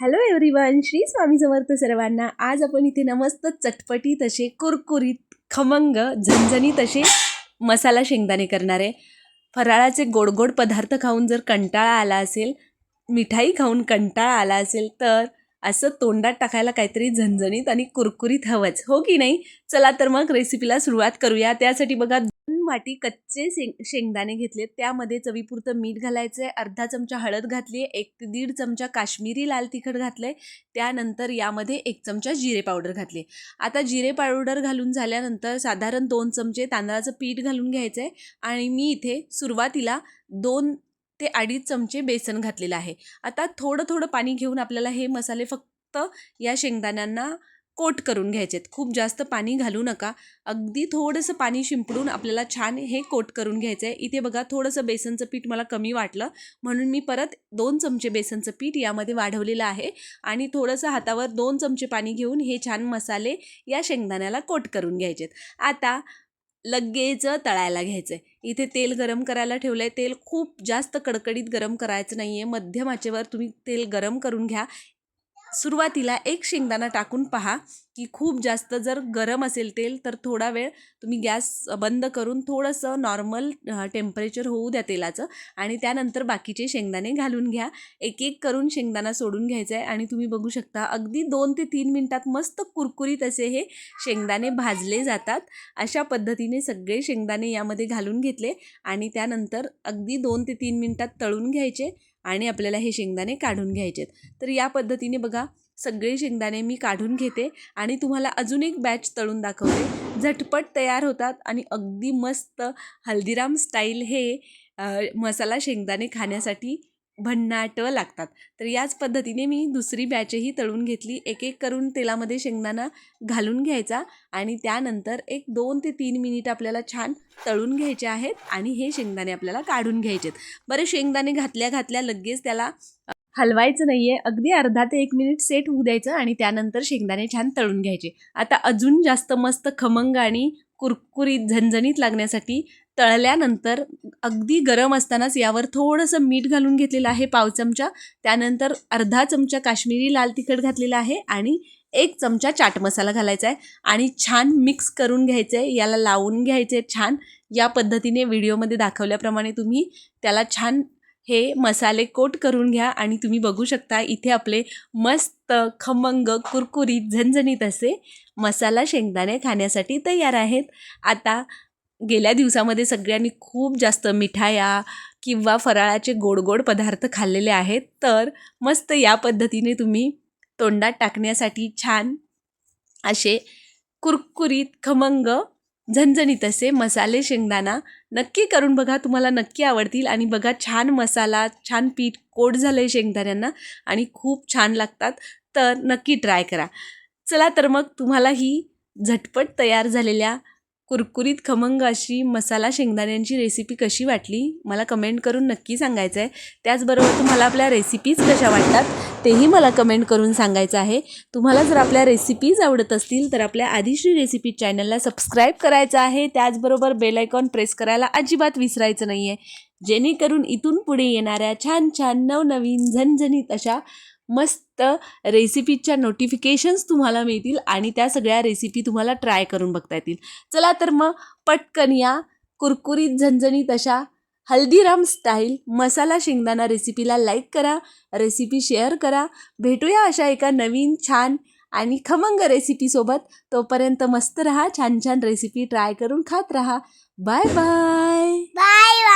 Hello everyone Shri Swami Samarth सर्वांना. आज आपण इथे नमस्त चटपटी चटपटीत असे कुरकुरीत खमंग झणझणीत असे मसाला शेंगदाणे करणार आहे. फराळाचे गोड गोड पदार्थ खाऊन जर कंटाळा आला असेल मिठाई खाऊन कंटाळा आला असेल तर असं तोंडात टाकायला काहीतरी झणझणीत आणि कुरकुरीत हवंच. हो की नाही? चला तर मग रेसिपीला सुरुवात करूया. त्यासाठी बघा दोन वाटी कच्चे शेंग शेंगदाणे घेतले त्यामध्ये चवीपुरतं मीठ घालायचं आहे अर्धा चमचा हळद घातली आहे एक ते दीड चमचा काश्मीरी लाल तिखट घातलं आहे त्यानंतर यामध्ये एक चमचा जिरे पावडर घातले आता जिरे पावडर घालून झाल्यानंतर साधारण दोन चमचे तांदळाचं पीठ घालून घ्यायचं आहे आणि मी इथे सुरुवातीला दोन ते अडीच चमचे बेसन घातलेलं आहे. आता थोडं थोडं पाणी घेऊन आपल्याला हे मसाले फक्त या शेंगदाण्यांना कोट करून घ्यायचे आहेत खूप जास्त पाणी घालू नका. अगदी थोडंसं पाणी शिंपडून आपल्याला छान हे कोट करून घ्यायचं आहे इथे बघा थोडंसं बेसनचं पीठ मला कमी वाटलं. म्हणून मी परत दोन चमचे बेसनचं पीठ यामध्ये वाढवलेलं आहे आणि थोडंसं हातावर दोन चमचे पाणी घेऊन हे छान मसाले या शेंगदाण्याला कोट करून घ्यायचे आहेत आता लगेच तळायला घ्यायचं आहे इथे तेल गरम करायला ठेवलं आहे तेल खूप जास्त कडकडीत गरम करायचं नाही आहे मध्यम आचेवर तुम्ही तेल गरम करून घ्या. सुरुवातीला एक शेंगदाणा टाकून पहा. की खूप जास्त जर गरम असेल तेल तर थोडा वेळ तुम्ही गॅस बंद करून थोडंसं नॉर्मल टेम्परेचर होऊ द्या तेलाचं आणि त्यानंतर बाकीचे शेंगदाणे घालून घ्या. एक एक करून शेंगदाणा सोडून घ्यायचा आहे आणि तुम्ही बघू शकता अगदी दोन ते तीन मिनटात मस्त कुरकुरीत असे हे शेंगदाणे भाजले जातात. अशा पद्धतीने सगळे शेंगदाणे यामध्ये घालून घेतले आणि त्यानंतर अगदी दोन ते तीन मिनटात तळून घ्यायचे आणि आपल्याला हे शेंगदाणे काढून घ्यायचे तर या पद्धतीने बघा सगळे शेंगदाणे मी काढून घेते आणि तुम्हाला अजून एक बॅच तळून दाखवते. झटपट तयार होतात आणि अगदी मस्त हल्दीराम स्टाईल हे मसाला शेंगदाणे खाण्यासाठी भन्नाट लागतात. तर याच पद्धतीने मी दुसरी बॅचही तळून घेतली. एक एक करून तेलामध्ये शेंगदाणा घालून घ्यायचा आणि त्यानंतर एक दोन ते तीन मिनिट आपल्याला छान तळून घ्यायचे आहेत आणि हे शेंगदाणे आपल्याला काढून घ्यायचे आहेत बरं शेंगदाणे घातल्या घातल्या लगेच त्याला हलवायचं नाही आहे अगदी अर्धा ते एक मिनिट सेट होऊ द्यायचं आणि त्यानंतर शेंगदाणे छान तळून घ्यायचे. आता अजून जास्त मस्त खमंग आणि कुरकुरीत झणझणीत लागण्यासाठी तळल्यानंतर अगदी गरम असतानाच यावर थोडंसं मीठ घालून घेतलेलं आहे पाव चमचा. त्यानंतर अर्धा चमचा काश्मीरी लाल तिखट घातलेला आहे आणि एक चमचा चाट मसाला घालायचा आहे. आणि छान मिक्स करून घ्यायचं आहे याला लावून घ्यायचे छान. या पद्धतीने व्हिडिओमध्ये दाखवल्याप्रमाणे तुम्ही त्याला छान हे मसाले कोट करून घ्या आणि तुम्ही बघू शकता इथे आपले मस्त खमंग कुरकुरीत झणझणीत असे मसाला शेंगदाणे खाण्यासाठी तयार आहेत. आता गेल्या दिवसामध्ये सगळ्यांनी खूप जास्त मिठाया किंवा फराळाचे गोड गोड पदार्थ खाल्लेले आहेत. तर मस्त या पद्धतीने तुम्ही तोंडात टाकण्यासाठी छान असे कुरकुरीत खमंग झणझणीत असे मसाले शेंगदाणा नक्की करून बघा तुम्हाला नक्की आवडतील. आणि बघा छान मसाला छान पीठ कोट झालं आहे शेंगदाण्यांना आणि खूप छान लागतात. तर नक्की ट्राय करा. चला तर मग तुम्हाला ही झटपट तयार झालेल्या कुरकुरीत खमंग अशी मसाला शेंगदाण्यांची रेसिपी कशी वाटली? मला कमेंट करून नक्की सांगायचं आहे त्याचबरोबर तुम्हाला आपल्या रेसिपीज कशा वाटतात तेही मला कमेंट करून सांगायचं आहे. तुम्हाला जर आपल्या रेसिपीज आवडत असतील तर आपल्या आदिश्री रेसिपी चॅनलला सबस्क्राईब करायचं आहे. त्याचबरोबर बेलायकॉन प्रेस करायला अजिबात विसरायचं नाही आहे जेणेकरून इथून पुढे येणाऱ्या छान छान नवनवीन झणझणीत अशा मस्त रेसिपीच्या नोटिफिकेशन्स तुम्हाला मिळतील आणि त्या सगळ्या रेसिपी तुम्हाला ट्राय करून बघता येतील. चला तर मग पटकन या कुरकुरीत झणझणीत अशा हल्दीराम स्टाईल मसाला शेंगदाणा रेसिपीला लाईक करा रेसिपी शेअर करा. भेटूया अशा एका नवीन छान आणि खमंग रेसिपीसोबत तोपर्यंत मस्त रहा छान छान रेसिपी ट्राय करून खात रहा. Bye bye bye bye